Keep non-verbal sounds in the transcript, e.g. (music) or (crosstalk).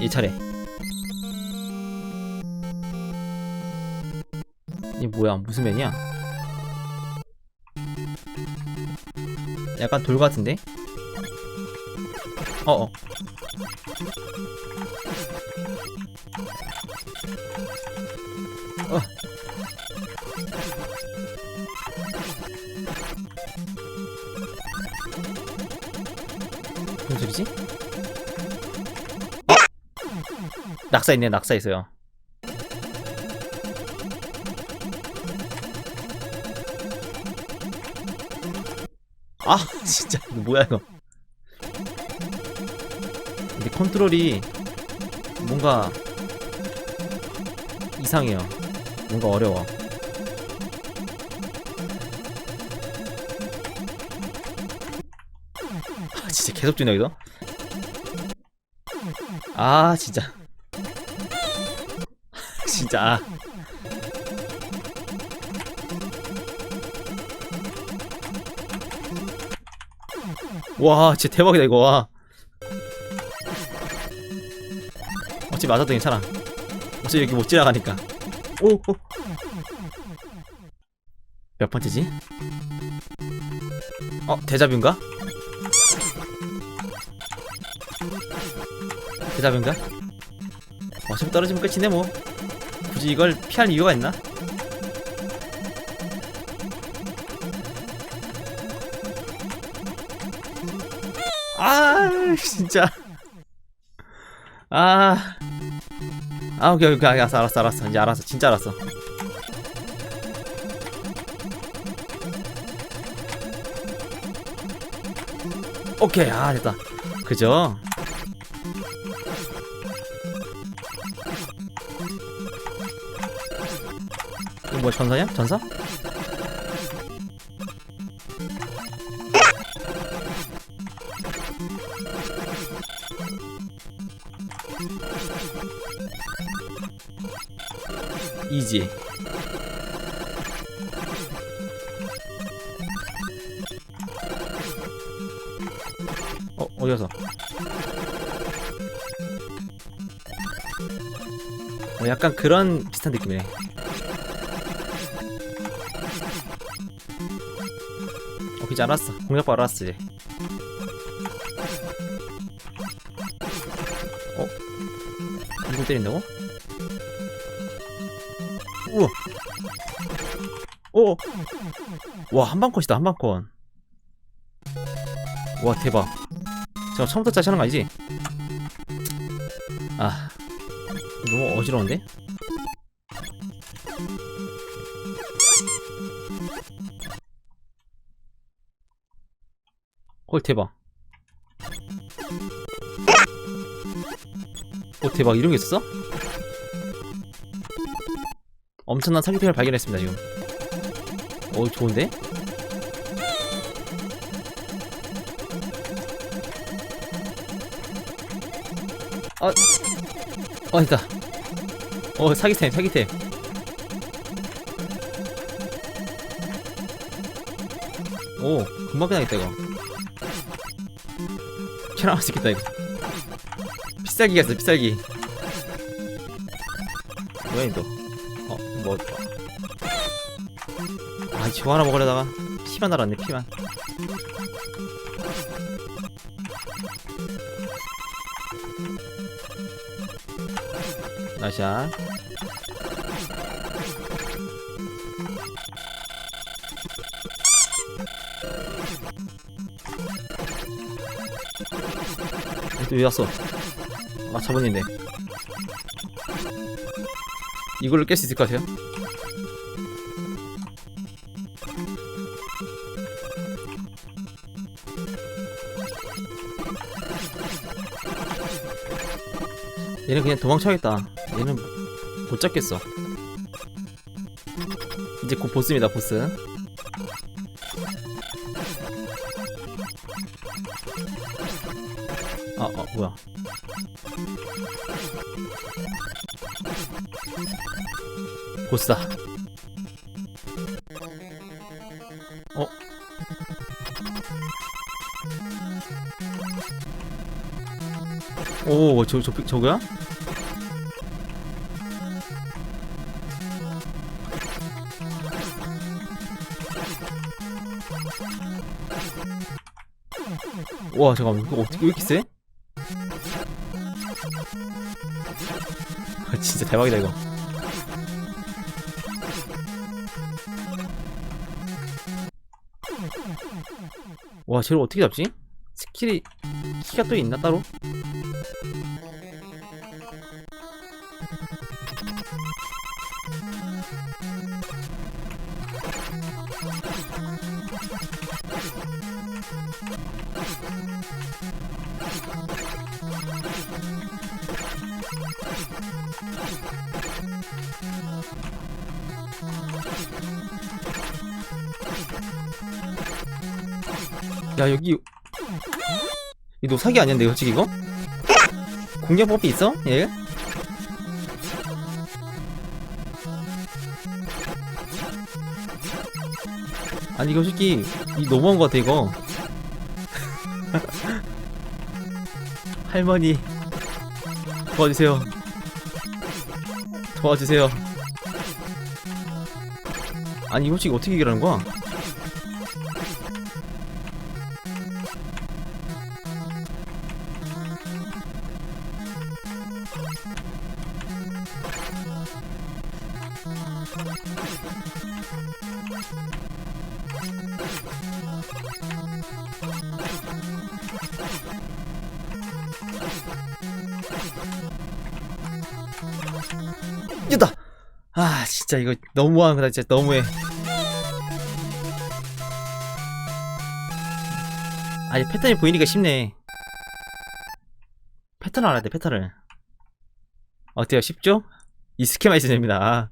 이 차례. 이 뭐야? 무슨 맨이야? 약간 돌 같은데? 어어. 어. 무슨 소리지? 낙사 있네, 낙사 있어요. 아, (laughs) 진짜 이거 뭐야 이거? 근데 컨트롤이 뭔가 이상해요. 뭔가 어려워. 아, 진짜 계속 주네 여기서. 아, 진짜. 진짜. 아. 와, 진짜 대박이다 이거. 와. 어찌 맞아도 괜찮아. 어차피 여기 못 지나가니까. 오, 오. 몇 번째지? 어, 대자뷰인가? 대자뷰인가? 어차피 떨어지면 끝이네 뭐. 굳이 이걸 피할 이유가 있나? 아, 진짜. 아. 아, 오케이, 오케이, 알았어, 알았어, 알았어. 이제 알았어. 진짜 알았어. 오케이, 아, 됐다. 그죠? 뭐 전사냐? 전사? 이지. 어, 어디서? 어, 약간 그런 비슷한 느낌이네. 어, 이제 알았어. 공략 바로 알았어, 이제. 어? 이거 때린다고? 우와. 오. 와, 한방컷이다, 한방컷. 와, 대박. 제가 처음부터 짜시 하는 거 아니지? 아. 너무 어지러운데? 헐, 대박. 오, 대박. 이런 게 있었어? 엄청난 사기템을 발견했습니다 지금 오 좋은데? 아, 어 됐다 어 사기템 사기템 오 금방 끝나겠다 이거 캐나할 수 있겠다 이거 비쌀기가 있어 비쌀기 뭐야 이거 어, 뭐. 아, 지호 하나 먹으려다가 피만 날았네, 피만. 나샤. 왜 왔어? 아, 저번인데. 이걸로 깰 수 있을 것 같아요. 얘는 그냥 도망쳐야겠다. 얘는 못 잡겠어. 이제 곧 보스입니다, 보스. 아, 아, 뭐야. 보스다. 어? 오, 저, 저, 저거야? 와, 잠깐만. 이거 어떻게, 왜 이렇게 세? 아, 진짜 대박이다, 이거. 와, 쟤를 어떻게 잡지? 스킬이, 키가 또 있나, 따로? 야 여기 이너 사기 아니었는데 솔직히 이거? 공략법이 있어? 얘? 아니 이거 솔직히 이 너무한 것 같아 이거. (laughs) 할머니 도와주세요. 도와주세요. 아니 이거 솔직히 어떻게 이기라는 거야? 이겼다! 아 진짜 이거 너무한 거다 진짜 너무해. 아니 패턴이 보이니까 쉽네. 패턴 알아야 돼 패턴을. 어때요? 쉽죠? 이 스케만 있으면 됩니다. 아,